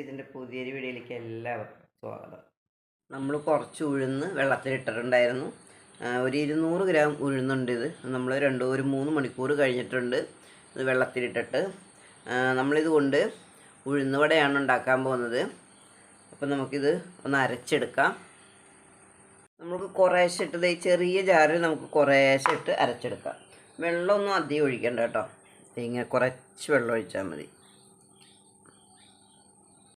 ഇതിന്റെ പുതിയൊരു വീഡിയോയിലേക്ക് എല്ലാവർക്കും സ്വാഗതം. നമ്മൾ കുറച്ച് ഉഴുന്ന് വെള്ളത്തിലിട്ടിട്ടുണ്ടായിരുന്നു. ഒരു ഇരുന്നൂറ് ഗ്രാം ഉഴുന്നുണ്ട് ഇത്. നമ്മൾ രണ്ട് ഒരു മൂന്ന് മണിക്കൂർ കഴിഞ്ഞിട്ടുണ്ട് ഇത് വെള്ളത്തിലിട്ടിട്ട്. നമ്മളിത് കൊണ്ട് ഉഴുന്ന് വടയാണ് ഉണ്ടാക്കാൻ പോകുന്നത്. അപ്പം നമുക്കിത് ഒന്ന് അരച്ചെടുക്കാം. നമുക്ക് കുറേശ്ശെ ഇട്ട് ചെറിയ ജാറിൽ നമുക്ക് കുറേശ്ശെ ഇട്ട് അരച്ചെടുക്കാം. വെള്ളമൊന്നും അധികം ഒഴിക്കണ്ട കേട്ടോ. ഇങ്ങനെ കുറച്ച് വെള്ളം ഒഴിച്ചാൽ മതി.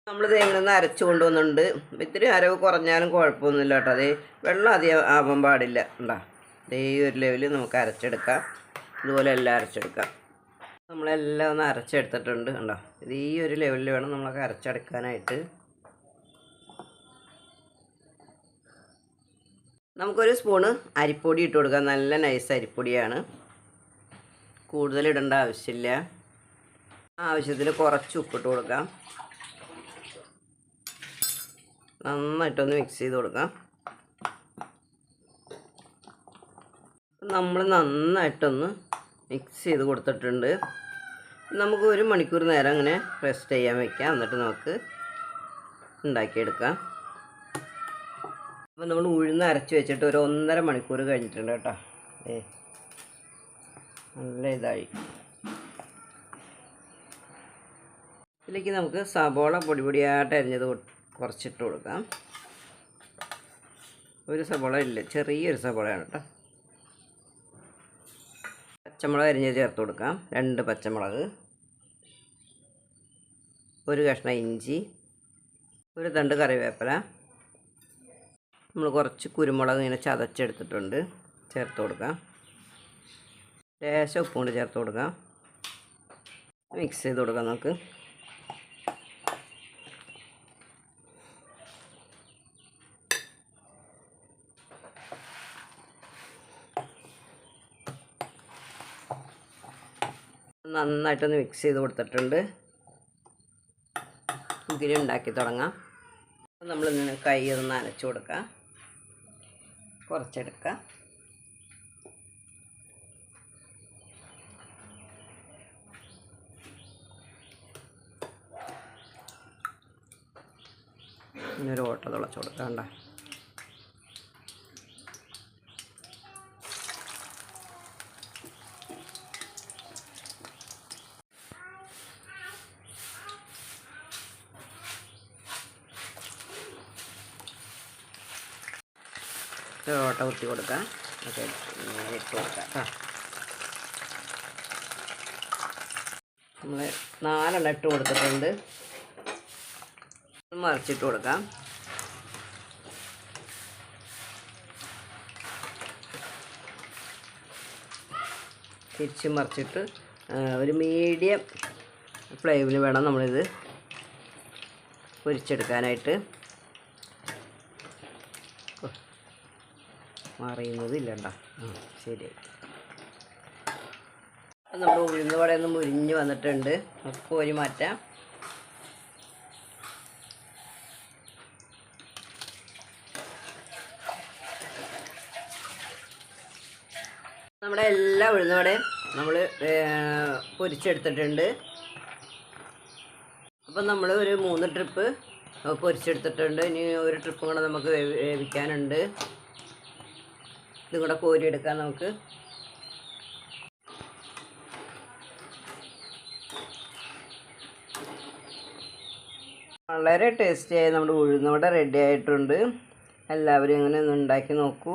നമ്മൾ തേങ്ങ ഒന്ന് അരച്ചു കൊണ്ടുവന്നുണ്ട് ഇത്തിരി അരവ് കുറഞ്ഞാലും കുഴപ്പമൊന്നുമില്ല കേട്ടോ. അതേ വെള്ളം അധികം ആവാൻ പാടില്ല. ഉണ്ടാ അതേ ഒരു ലെവലിൽ നമുക്ക് അരച്ചെടുക്കാം. ഇതുപോലെ എല്ലാം അരച്ചെടുക്കാം. നമ്മളെല്ലാം ഒന്ന് അരച്ചെടുത്തിട്ടുണ്ട് ഉണ്ടോ ഇത് ഈ ഒരു ലെവലിൽ വേണം നമ്മളൊക്കെ അരച്ചെടുക്കാനായിട്ട്. നമുക്കൊരു സ്പൂണ് അരിപ്പൊടി ഇട്ട് കൊടുക്കാം. നല്ല നൈസ് അരിപ്പൊടിയാണ്. കൂടുതൽ ഇടേണ്ട ആവശ്യമില്ല. ആവശ്യത്തിൽ കുറച്ച് ഉപ്പിട്ട് കൊടുക്കാം. നന്നായിട്ടൊന്ന് മിക്സ് ചെയ്ത് കൊടുക്കാം. നമ്മൾ നന്നായിട്ടൊന്ന് മിക്സ് ചെയ്ത് കൊടുത്തിട്ടുണ്ട്. നമുക്ക് ഒരു മണിക്കൂർ നേരം അങ്ങനെ റെസ്റ്റ് ചെയ്യാൻ വെക്കാം. എന്നിട്ട് നമുക്ക് ഉണ്ടാക്കിയെടുക്കാം. അപ്പോൾ നമ്മൾ ഉഴുന്ന് അരച്ച് വെച്ചിട്ട് ഒരു ഒന്നര മണിക്കൂർ കഴിഞ്ഞിട്ടുണ്ട് കേട്ടോ. ഏ നല്ല ഇതായി. ഇതിലേക്ക് നമുക്ക് സബോള പൊടി പൊടിയായിട്ട് അരിഞ്ഞത് കൊ- കുറച്ചിട്ട് കൊടുക്കാം. ഒരു സബോള ഇല്ല ചെറിയൊരു സബോളയാണ് കേട്ടോ. പച്ചമുളക് അരിഞ്ഞ് ചേർത്ത് കൊടുക്കാം. രണ്ട് പച്ചമുളക് ഒരു കഷ്ണം ഇഞ്ചി ഒരു തണ്ട് കറിവേപ്പില. നമ്മൾ കുറച്ച് കുരുമുളക് ഇങ്ങനെ ചതച്ചെടുത്തിട്ടുണ്ട് ചേർത്ത് കൊടുക്കാം. ലേശം ഉപ്പും ചേർത്ത് കൊടുക്കാം. മിക്സ് ചെയ്ത് കൊടുക്കാം നമുക്ക്. നന്നായിട്ടൊന്ന് മിക്സ് ചെയ്ത് കൊടുത്തിട്ടുണ്ട്. നമുക്കിനി ഉണ്ടാക്കി തുടങ്ങാം. നമ്മൾ ഇന്ന് കൈ ഒന്ന് നനച്ചു കൊടുക്കാം. കുറച്ചെടുക്കുക ഇനി ഒരു ഓട്ട തുളച്ച് കൊടുക്കണ്ട ഓട്ട കുത്തി കൊടുക്കാം. ഓക്കെ ഇട്ട് കൊടുക്കാം. കേട്ടോ നമ്മൾ നാലെണ്ണം ഇട്ട് കൊടുത്തിട്ടുണ്ട്. മറിച്ചിട്ട് കൊടുക്കാം. തിരിച്ച് മറിച്ചിട്ട് ഒരു മീഡിയം ഫ്ലെയിമിൽ വേണം നമ്മളിത് പൊരിച്ചെടുക്കാനായിട്ട്. മറിയുന്നത് ഇല്ലണ്ട ശരി. നമ്മുടെ ഉഴുന്ന് വടയൊന്നും മുരിഞ്ഞ് വന്നിട്ടുണ്ട്. നമുക്ക് ഒരു മാറ്റാം. നമ്മുടെ എല്ലാ ഉഴുന്നവടയും നമ്മൾ പൊരിച്ചെടുത്തിട്ടുണ്ട്. അപ്പം നമ്മൾ ഒരു മൂന്ന് ട്രിപ്പ് പൊരിച്ചെടുത്തിട്ടുണ്ട്. ഇനി ഒരു ട്രിപ്പും കൂടെ നമുക്ക് വേവി- വേവിക്കാനുണ്ട്. ഇതും കൂടെ കോരിയെടുക്കാം നമുക്ക്. വളരെ ടേസ്റ്റിയായി നമ്മുടെ ഉഴുന്നവട റെഡി ആയിട്ടുണ്ട്. എല്ലാവരും ഇങ്ങനെ ഒന്ന് ഉണ്ടാക്കി നോക്കൂ.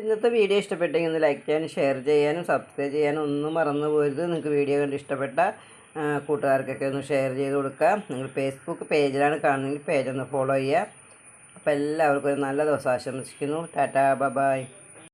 ഇന്നത്തെ വീഡിയോ ഇഷ്ടപ്പെട്ടെങ്കിൽ ഒന്ന് ലൈക്ക് ചെയ്യാനും ഷെയർ ചെയ്യാനും സബ്സ്ക്രൈബ് ചെയ്യാനും ഒന്നും മറന്നു പോരുത്. നിങ്ങൾക്ക് വീഡിയോ കണ്ട് ഇഷ്ടപ്പെട്ട കൂട്ടുകാർക്കൊക്കെ ഒന്ന് ഷെയർ ചെയ്ത് കൊടുക്കുക. നിങ്ങൾ ഫേസ്ബുക്ക് പേജിലാണ് കാണുന്നതെങ്കിൽ പേജ് ഒന്ന് ഫോളോ ചെയ്യുക. അപ്പോൾ എല്ലാവർക്കും ഒരു നല്ല ദിവസം ആശംസിക്കുന്നു. Tata bye